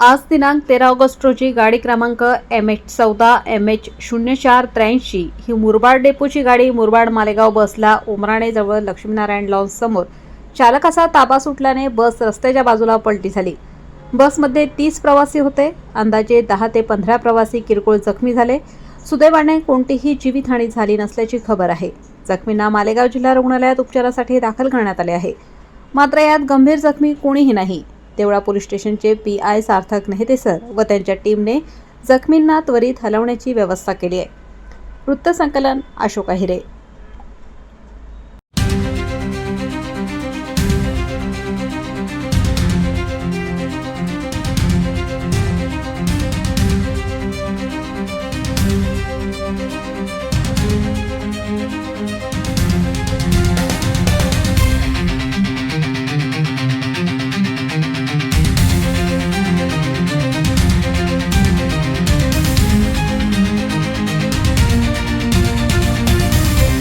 आज दिनांक तेरा ऑगस्ट रोजी गाडी क्रमांक एम एच चौदा एम एच शून्य चार त्र्याऐंशी ही मुरबाड डेपोची गाडी मुरबाड मालेगाव बसला उमराणेजवळ लक्ष्मीनारायण लॉन्स समोर. चालकाचा ताबा सुटल्याने बस रस्त्याच्या बाजूला पलटी झाली. बसमध्ये तीस प्रवासी होते. अंदाजे दहा ते पंधरा प्रवासी किरकोळ जखमी झाले. सुदैवाने कोणतीही जीवितहानी झाली नसल्याची खबर आहे. जखमींना मालेगाव जिल्हा रुग्णालयात उपचारासाठी दाखल करण्यात आले आहे. मात्र यात गंभीर जखमी कोणीही नाही. देवळा पोलीस स्टेशनचे पी आय सार्थक नेहतेसर व त्यांच्या टीमने जखमींना त्वरित हलवण्याची व्यवस्था केली आहे. वृत्तसंकलन अशोक अहिरे.